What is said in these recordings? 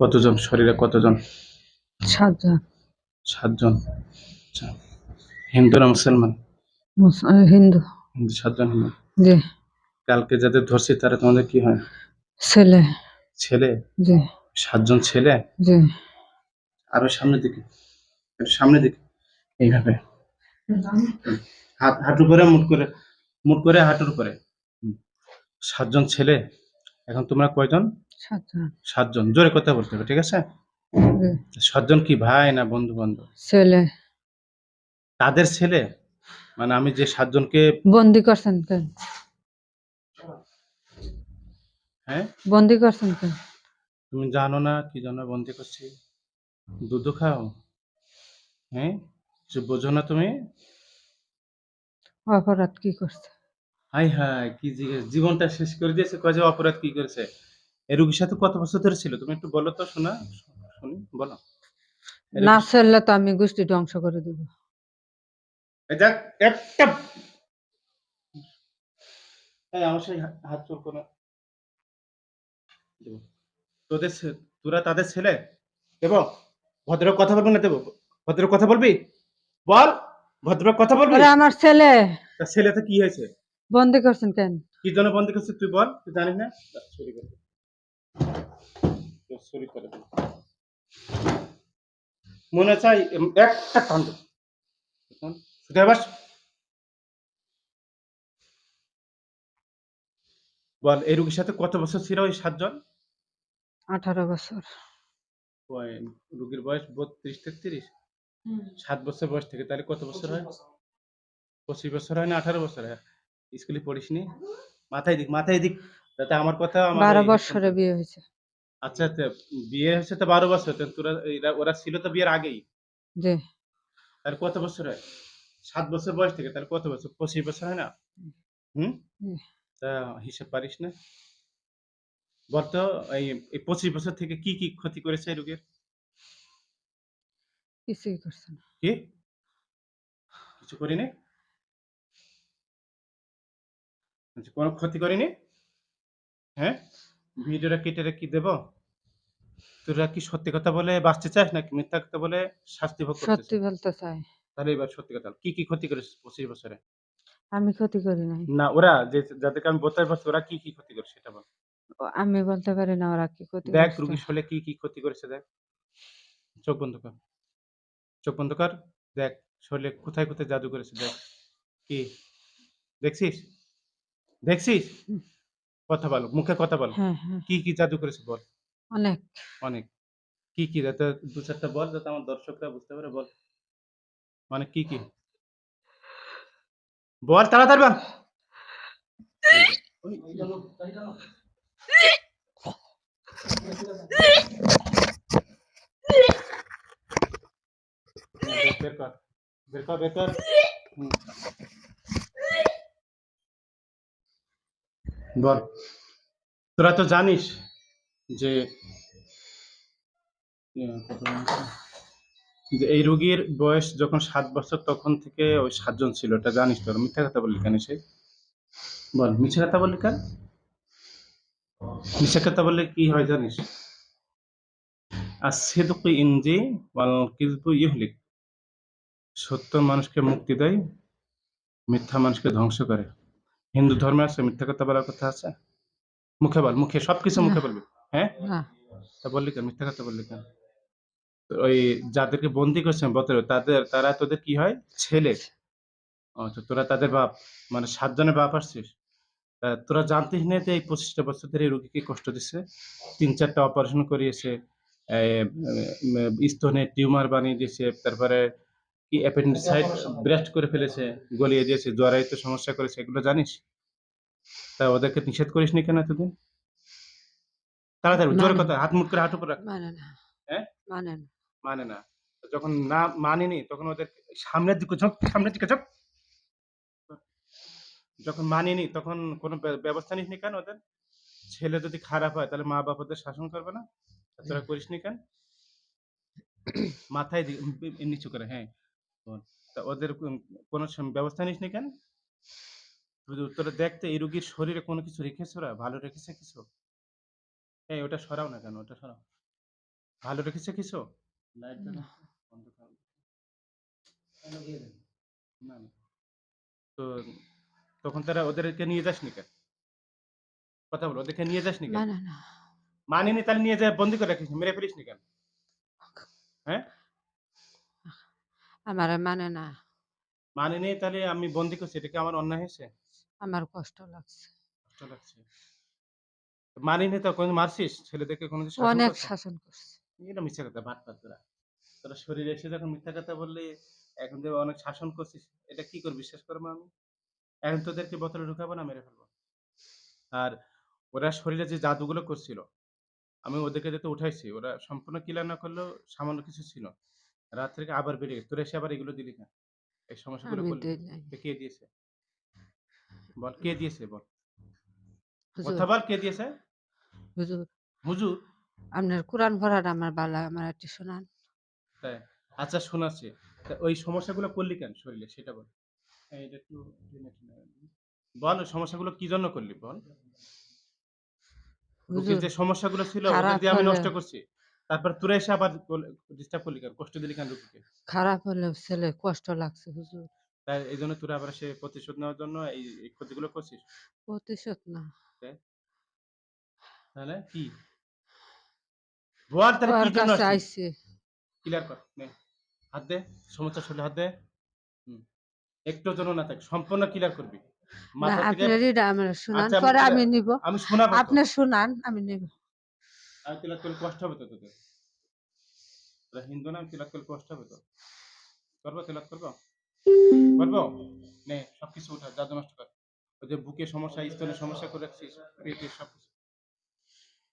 কতজন? শরীরে কতজন? সাতজন। সাতজন। আচ্ছা। হিন্দু না মুসলমান? হিন্দু। হিন্দু সাতজন হিন্দু? জি। কালকে যাদের ধরছি তারা তোমাদের কি হয়? ছেলে। ছেলে? জি। সাতজন ছেলে? জি। আরও সামনের দিকে। সামনের দিকে। এইভাবে। হাত হাঁটু করে মুট করে। মুট করে হাঁটুর করে সাতজন ছেলে? এখন তোমরা কয়জন? সাতজন। জোরে কথা বলতে হবে ঠিক আছে? সাতজন কি ভাই না বন্ধু বান্ধব? ছেলে। তাদের ছেলে? মানে আমি যে সাতজনকে বন্দি করছেন কেন? হ্যাঁ? বন্দি করছেন কেন? তুমি জানো না কি জন্য বন্দি করছি? দুধ খাও। হ্যাঁ? কিছু বোঝো না তুমি? অপরাধ কি করছে? হাই হাই কি জিজ্ঞেস জীবনটা শেষ করে দিয়েছে। কয়ে অপরাধ কি করেছে? এই রুগীর সাথে কত বছর ধরে ছিল? তুমি একটু বলো তো শোনা শুনি বলো। না চললে তো আমি গোষ্ঠী ধ্বংস করে দিব। একটা এই আমার সেই হাত চোর কোনো তোদের তোরা তাদের ছেলে? দেব। ভদ্র কথা বলবি না দেব। ভদ্র কথা বলবি? বল। ভদ্র কথা বলবি? আমার ছেলে। ছেলেতে কি হয়েছে? বন্দি করছেন কেন? কি জন্য বন্ধ করছিস তুই বল তুই জানিস না? করে। মনে চাই একটা কাণ্ড। শুধু বল এই রুগীর সাথে কত বছর ছিল ওই সাতজন? আঠারো বছর। রুগীর বয়স বত্রিশ তেত্রিশ? সাত বছর বয়স থেকে তাহলে কত বছর হয়? পঁচিশ বছর হয় না আঠারো বছর হয়? স্কুলে পড়িসনি? মাথায় দিক মাথায় দিক। যাতে আমার কথা আমার বারো এই- বছরে বিয়ে হয়েছে। আচ্ছা তো বিয়ে হয়েছে তো বারো বছর তো তোরা এরা- ওরা ছিল তো বিয়ের আগেই। জি। তাহলে কত বছর হয়? সাত বছর বয়স থেকে তাহলে কত বছর পঁচিশ বছর হয় না? হুম। তা হিসেব পারিস না। বলতো এই এই পঁচিশ বছর থেকে কি কি ক্ষতি করেছে রোগের? কিছুই করছে না। কি? কিছু করিনি? আচ্ছা, কোনো ক্ষতি করিনি? হ্যাঁ? ভিডিওটা কেটে রেখে দেব? তোরা কি সত্যি কথা বলে বাঁচতে চাস নাকি মিথ্যা কথা বলে শাস্তি ভোগ সত্যি বলতে চাই। তাহলে এবার সত্যি কথা। কি কি ক্ষতি করেছে পঁচিশ বছরে? আমি ক্ষতি করি নাই। না ওরা যে যাদেরকে আমি বলতে পারছি ওরা কি কি ক্ষতি করেছে সেটা বল। আমি বলতে পারি না ওরা কি ক্ষতি দেখ। রুগী শোলে কি কি ক্ষতি করেছে দেখ। চোখ বন্ধ কর। চোখ বন্ধ কর। দেখ শরীরে কোথায় কোথায় জাদু করেছে দেখ। কি? দেখছিস? দেখছিস। কথা বল মুখে কথা বল। হ্যাঁ হ্যাঁ। কি কি জাদু করেছে বল। অনেক। অনেক। কি কি যাতে দু চারটা বল যাতে আমার দর্শকরা বুঝতে পারে বল। মানে কি কি? বল তাড়াতাড়ি বল। বের কর বের কর বের কর। বল। তোরা তো জানিস যে? যে এই রোগীর বয়স যখন সাত বছর, তখন থেকে ওই সাতজন ছিল। এটা জানিস তোর। মিথ্যা কথা বললি কেন সে বল, মিথ্যা কথা বললি কেন? মিথ্যা কথা বললে কি হয় জানিস? আর সেদুক ইনজি ওয়াল ইহলিক। সত্য মানুষকে মুক্তি দেয়, মিথ্যা মানুষকে ধ্বংস করে। হিন্দু ধর্মে আছে মিথ্যা কথা বলার কথা আছে? মুখে বল মুখে সবকিছু মুখে। বলবি। হ্যাঁ? না তা বললি কেন? মিথ্যা কথা বললি কেন? ওই যাদেরকে বন্দি করছেন বতরে তাদের তারা তোদের কি হয়? ছেলে। তো তোরা তাদের বাপ মানে সাতজনের বাপ আসছিস। তোরা জানতিস না যে এই পঁচিশটা বছর ধরে রোগীকে কষ্ট দিচ্ছে তিন চারটা অপারেশন করিয়েছে স্তনে টিউমার বানিয়ে দিয়েছে তারপরে কি ব্রেস্ট করে ফেলেছে গলিয়ে দিয়েছে সমস্যা করেছে এগুলো জানিস? তা ওদেরকে নিষেধ করিস নি কেন এতদিন? তাড়াতাড়ি জোরে মানে- কথা হাত মুট করে হাঁটু উপর রাখ। মানে না। হ্যাঁ? মানে না। মানে না। যখন না মানেনি তখন ওদের সামনের দিকে সামনের দিকে যখন মানেনি তখন কোনো ব্য- ব্যবস্থা নিসনি কেন ওদের? ছেলে যদি খারাপ হয় তাহলে মা বাপ ওদের শাসন করবে না? তোরা করিসনি কেন? মাথায় নিচু করে হ্যাঁ। তা ওদের কোন- কোনো ব্যবস্থা নিসনি কেন? শুধু তোরা দেখতে এই রুগীর শরীরে কোনো কিছু রেখেছে ওরা? ভালো রেখেছে কিছু? এই ওটা সরাও না কেন? ওটা সরাও। ভালো রেখেছে কিছু? লাইট না। না না। তো তখন তারা ওদেরকে নিয়ে যাসনি কেন? কথা বলো ওদেরকে নিয়ে যাসনি কেন? মানে না মানিনি তাহলে নিয়ে যায় বন্দি করে রাখিস মেরে ফেলিস নি কেন? হ্যাঁ? আমার মানে না। মানিনি তাহলে আমি বন্দি করছি এটা কি আমার অন্যায় হয়েছে? আমার কষ্ট লাগছে। কষ্ট লাগছে। মানিনি তো কোন মারছিস? ছেলেদেরকে কোনো অনেক শাসন করছে। এটা মিথ্যা কথা বাদ পাত তোরা। তোরা শরীরে এসে যখন মিথ্যা কথা বললে এখন যে অনেক শাসন করছিস এটা কি করে বিশ্বাস করব আমি? এখন তোদেরকে বোতলে ঢুকাবো না মেরে ফেলব? আর ওরা শরীরে যে জাদুগুলো করছিল আমি ওদেরকে যেতে উঠাইছি ওরা সম্পূর্ণ ক্লিয়ার না করলেও সামান্য কিছু ছিল। রাত থেকে আবার বেড়ে গেছে। তোরা এসে আবার এগুলো দিলি না এই সমস্যাগুলো আমি করলি তো কে দিয়েছে? বল কে দিয়েছে বল? হুজুর। কথা বল কে দিয়েছে? হুজুর। হুজুর? আপনার কোরআন পড়াটা আমার ভালো আমার একটু শোনান। তাই? আচ্ছা শোনাচ্ছি। তা ওই সমস্যাগুলো করলি কেন শরীরে? সেটা বল। এই এটা একটু টেনে টেনে রাখবি। বল ওই সমস্যাগুলো কি জন্য করলি বল? রোগীর হুজুর যে সমস্যাগুলো ছিল খারাপ দিয়ে আমি হলে- নষ্ট করছি। তারপর তোরা এসে আবার ডিস্টার্ব করলি কেন? কষ্ট দিলি কেন রোগীকে খারাপ হলে ছেলে কষ্ট লাগছে হুজুর। তাই এই জন্য তোরা আবার সে প্রতিশোধ নেওয়ার জন্য এই ক্ষতিগুলো করছিস? প্রতিশোধ না। তাহলে কি? বল ওর কি জন্য? আইছে ক্লিয়ার কর নে। হাত দে সমস্যা শরীরে হাত দে। একটু জন্য না থাক সম্পূর্ণ ক্লিয়ার করবি। না মাথা থেকে আপনার আমার শোনান আচ্ছা, পরে আমি নিব। আমি শোনাবো আপনি শোনান আমি নিব। আমি তিলাক করলে কষ্ট হবে তো তোদের তোরা হিন্দু না আমি তিলাক করলে কষ্ট হবে তো করবো তিলাক করবো করবো নে সবকিছু উঠা জাদু নষ্ট কর ওই যে বুকে সমস্যা স্তনের সমস্যা করে রাখছিস পেটের সব কিছু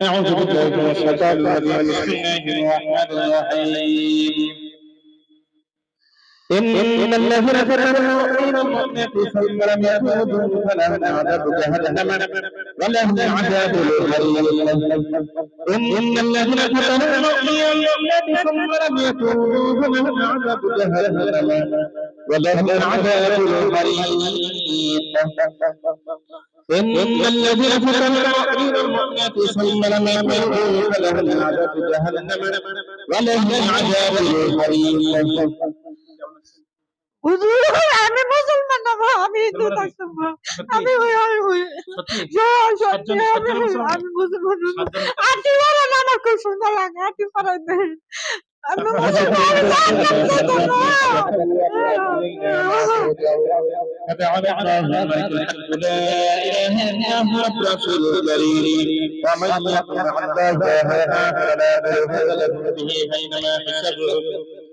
أعوذ بالله من الشيطان الرجيم بسم الله الرحمن الرحيم إن الذين كفروا من المؤمنات ثم لم يتوبوا فلهم عذاب جهنم. ولهم عذاب الحريق إن الذين كفروا من المؤمنات ثم لم يتوبوا فلهم عذاب جهنم. ولهم عذاب الحريق إن الذين كفروا من المؤمنات ثم لم يتوبوا فلهم عذاب جهنم. ولهم عذاب الحريق হুজুর আমি মুসলমান না ভাই, আমি হিন্দু মুসলমান নাকি? থাকতাম ভাই। সত্যি আমি ওই আমি ওই সত্যি জয় সত্যি সাতজন- আমি সাতজন মুসলমান? আমি মুসলমান না। সাতজন আটি পরান আমার খুব সুন্দর লাগে আটি পরান দেন আমি فتعالى الله ملك الحق لا اله الا هو الرسول الكريم ومن يطع الله فلا بلغ به بينما حسبه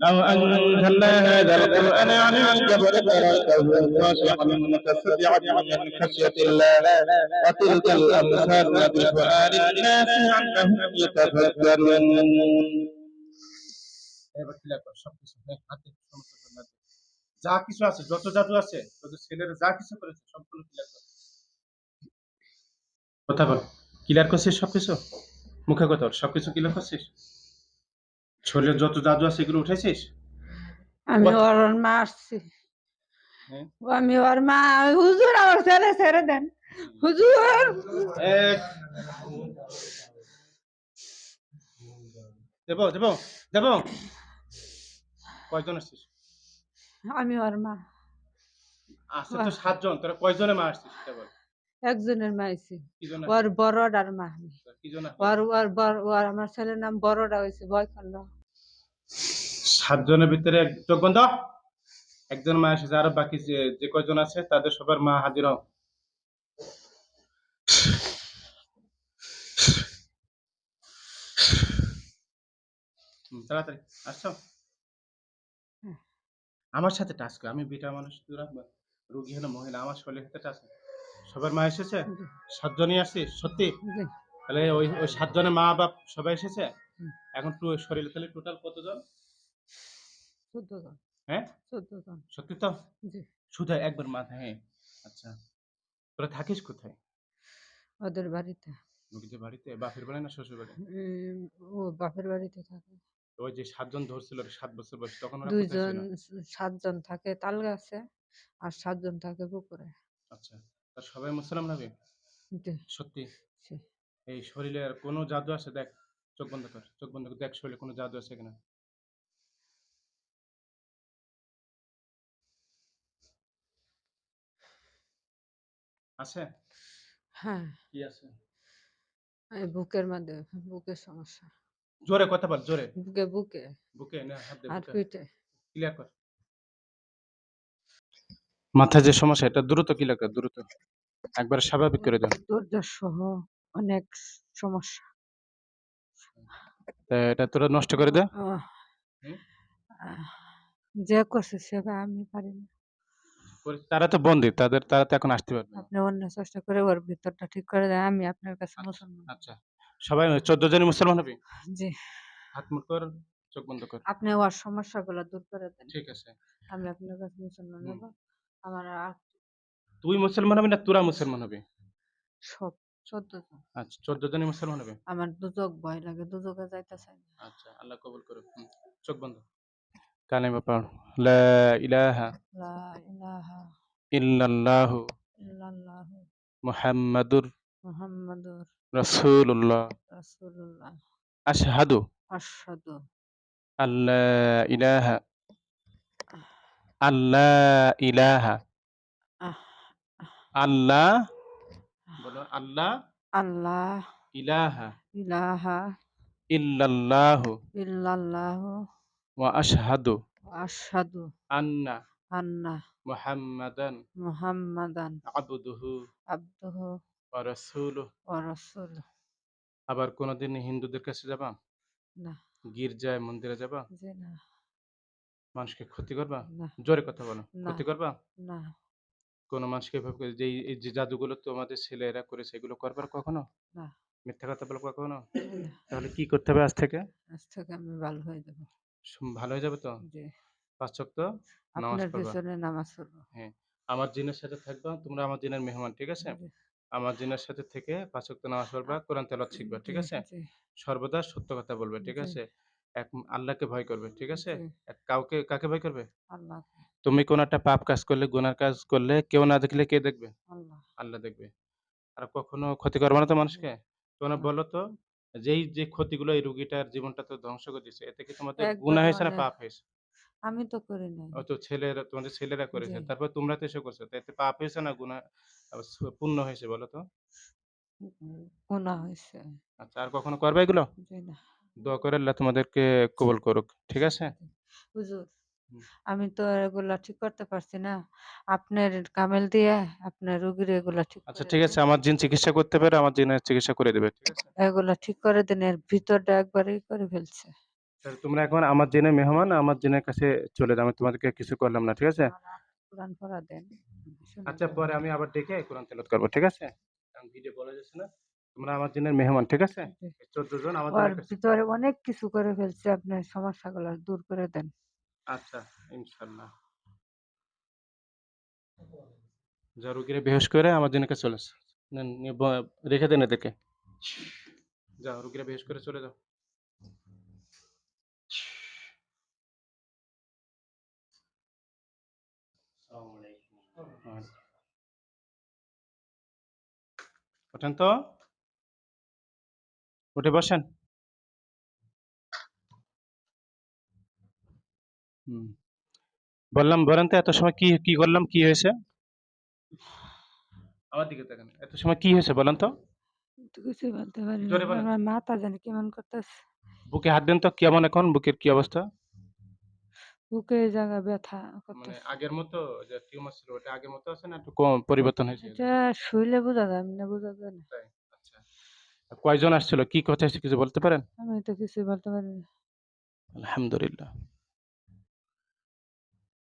لو أنزلنا هذا القرآن على جبل لرأيته خاشعا متصدعا من خشية الله وتلك الأمثال نضربها للناس لعلهم يتفكرون এবার ক্লিয়ার কর সবকিছু হ্যাঁ হাত দে সমস্ত করে হাত দে। যা কিছু আছে যত জাদু আছে তোদের ছেলেরা যা কিছু করেছে সবগুলো ক্লিয়ার কর কথা বল ক্লিয়ার করছিস সবকিছু মুখে কথা বল সবকিছু ক্লিয়ার করছিস শরীরে যত জাদু আছে এগুলো উঠেছিস আমি ওর মারছি হ্যাঁ? আমি ওর মা হুজুর আমার ছেলে ছেড়ে দেন। হুজুর। দেব দেব দেব। কয়জন আসছিস? আমি ওর মা। আসছে তো সাতজন তোরা কয়জনে মা আসছিস? একজনের জন ওর বড়টার মা আমি। ওর ওর বড় ওর আমার ছেলের নাম বড়টা হয়েছে করল সাতজনের ভিতরে চোখ বন্ধ। একজন মা এসেছে আরও বাকি যে কয়জন আছে তাদের সবার মা হাজির হও। তাড়াতাড়ি আসছো? আমার সাথে টাচ কর আমি বেটা মানুষ রুগী হলো মহিলা আমার শরীরের সাথে টাচ সবার মা এসেছে? সাতজনই আসছিস সত্যি? তাহলে ওই ওই সাতজনের মা বাপ সবাই এসেছে। এখন শরীরে তাহলে টোটাল কতজন? চোদ্দ জন। হ্যাঁ? চোদ্দ জন। সত্যি তো? শুধু একবার মাথা হ্যাঁ? আচ্ছা। তোরা থাকিস কোথায়? ওদের বাড়িতে। বাড়িতে? বাপের বাড়ি না শ্বশুর বাড়ি? ও বাপের বাড়িতে থাকে। ওই যে সাতজন ধরছিল সাত বছর বয়স তখন দুইজন সাতজন থাকে তাল গাছে আর সাতজন থাকে পুকুরে। আচ্ছা। আর সবাই মুসলাম নবী জি, সত্যি? এই শরীরে আর কোনো জাদু আছে? দেখ চোখ বন্ধ কর চোখ বন্ধ কর দেখ শরীরে কোনো জাদু আছে কিনা। আছে? হ্যাঁ। কি আছে? এই বুকের মধ্যে বুকের সমস্যা। জোরে কথা বল জোরে। বুকে বুকে। বুকে না হাত দে আর পিঠে ক্লিয়ার কর। মাথা যে সমস্যা এটা দ্রুত ক্লিয়ার কর দ্রুত। একবার স্বাভাবিক করে দাও দরজা সহ অনেক সমস্যা। এটা তোরা নষ্ট করে দে। যে করছে সেবা আমি পারি না। তারা তো বন্দি তাদের তারা তো এখন আসতে পারবে আপনি অন্য চেষ্টা করে ওর ভিতরটা ঠিক করে দেন আমি আপনার কাছে মুসলমান। আচ্ছা। সবাই চোদ্দ জনই মুসলমান হবে? জি। হাত মুখ কর চোখ বন্ধ কর। আপনি ওর সমস্যাগুলো দূর করে দেন। ঠিক আছে। আমি আপনার কাছে মুসলমান হব। আমার তুই মুসলমান হবে না তোরা মুসলমান হবে? সব চোদ্দ জন। আচ্ছা চোদ্দ জনই মুসলমান হবে? আমার দুজক ভয় লাগে দুজকে যাইতে চাই না। আচ্ছা আল্লাহ কবুল করুক। চোখ বন্ধ। পড় লা ইলাহা লা ইলাহা ইল্লাল্লাহু ইল্লাল্লাহু মুহাম্মাদুর মুহাম্মাদুর রাসূলুল্লাহ। রাসূলুল্লাহ। আশহাদু আশহাদু আল্লাহ ইলাহা আল্লাহ ইলাহা আল্লাহ আল্লাহ আল্লাহ ইলাহা ইলাহা ইল্লাল্লাহু ইল্লাল্লাহু ওয়া আশহাদু আশহাদু আন্না আন্না মুহাম্মাদান মুহাম্মাদান আবদুহু আবদুহু ওয়া রাসূলুহু ওয়া রাসূলুহু আবার কোনদিন হিন্দুদের কাছে যাবা? না। গির্জায় মন্দিরে যাবা? জি না। মানুষকে ক্ষতি করবা? না। জোরে কথা বলো। ক্ষতি করবা? না। কোনো মানুষকে এভাবে করে যে এই- যে জাদুগুলো তোমাদের ছেলেরা করেছে এগুলো করবার কখনো? না। মিথ্যা কথা বলো কখনো? তাহলে কি করতে হবে আজ থেকে? আজ থেকে আমি ভালো হয়ে যাব। ভালো হয়ে যাবে তো? জি। পাঁচ ওয়াক্ত নামাজ আপনার পড়বা। পিছনে নামাজ পড়ব। আমার জিনের সাথে থাকবা তোমরা আমার জিনের মেহমান ঠিক আছে? আমার জিনের সাথে থেকে পাঁচ ওয়াক্ত নামাজ পড়বা কোরআন তেলাওয়াত শিখবা ঠিক আছে? জি, সর্বদা সত্য কথা বলবে ঠিক আছে? এক আল্লাহকে ভয় করবে ঠিক আছে? এক কাউকে কাকে ভয় করবে? আল্লাহ তুমি কোন একটা পাপ কাজ করলে গুনার কাজ করলে কেউ না দেখলে কে দেখবে? আল্লাহ। দেখবে। আর কখনো ক্ষতি করবে না তো মানুষকে? তোমরা বলো তো যেই যে ক্ষতিগুলো এই রুগীটার জীবনটা তো ধ্বংস করে দিচ্ছে এতে কি তোমাদের গুনাহ হয়েছে না মানে- পাপ হয়েছে? আমি তো করি নাই। ও তো ছেলেরা তোমাদের ছেলেরা করেছে তারপর তোমরা তো এসে করছ এতে পাপ হয়েছে না গুনাহ পুণ্য হয়েছে বলো তো? গুণা হয়েছে। আচ্ছা আর কখনো করবে এগুলো? দোয়া করে আল্লাহ তোমাদেরকে কবুল করুক ঠিক আছে? হুজুর। আমি তো এগুলা ঠিক করতে পারছি না। আপনার কামেল দিয়ে আপনার রুগীর এগুলা ঠিক আচ্ছা করে ঠিক দেন। আছে আমার জিন চিকিৎসা করতে পারে আমার জিনের চিকিৎসা করে দেবে ঠিক আছে? এগুলা ঠিক করে দেন এর ভিতরটা একবারই করে ফেলছে। তাহলে তোমরা এখন আমার জিনের মেহমান আমার জিনের কাছে চলে যাও আমি তোমাদেরকে কিছু করলাম না ঠিক আছে? কোরআন পড়া দেন শুনে আচ্ছা দেন। পরে আমি আবার ডেকে কোরআন তেলাওয়াত করব ঠিক আছে? কারণ ভিডিও বলা যাচ্ছে না। তোমরা আমার জিনের মেহমান ঠিক আছে? জি। চোদ্দ জন আমার ওর জিনের কাছে ভিতরে অনেক কিছু করে ফেলছে আপনার সমস্যাগুলো দূর করে দেন। আচ্ছা ইনশাল্লাহ। যা রুগীরা বেহোশ করে আমার কাছে চলে রেখে দেন এদেরকে। যাও রুগীরা বেহোশ করে চলে যাও। ওঠেন তো? উঠে বসেন। বললাম বলেন তো এত সময় কি কি করলাম কি হয়েছে? আমার দিকে দেখেন এত সময় কি হয়েছে বলেন তো? তো কিছুই বলতে পারি জোরে বলেন। আমার মাথা জানি কেমন করতেছে। বুকে হাত দেন তো কেমন এখন? বুকের কি অবস্থা? বুকে জায়গা ব্যথা মানে করতেছে। আগের মতো যে টিউমার ছিল ওটা আগের মতো আছে না একটু কম পরিবর্তন হয়েছে? এটা শুইলে বোঝা যায় এমনি বোঝা যায় না। আচ্ছা। কয়জন আসছিল? কি কথা হয়েছে কিছু বলতে পারেন? আমি তো কিছুই বলতে পারি না। আলহামদুলিল্লাহ।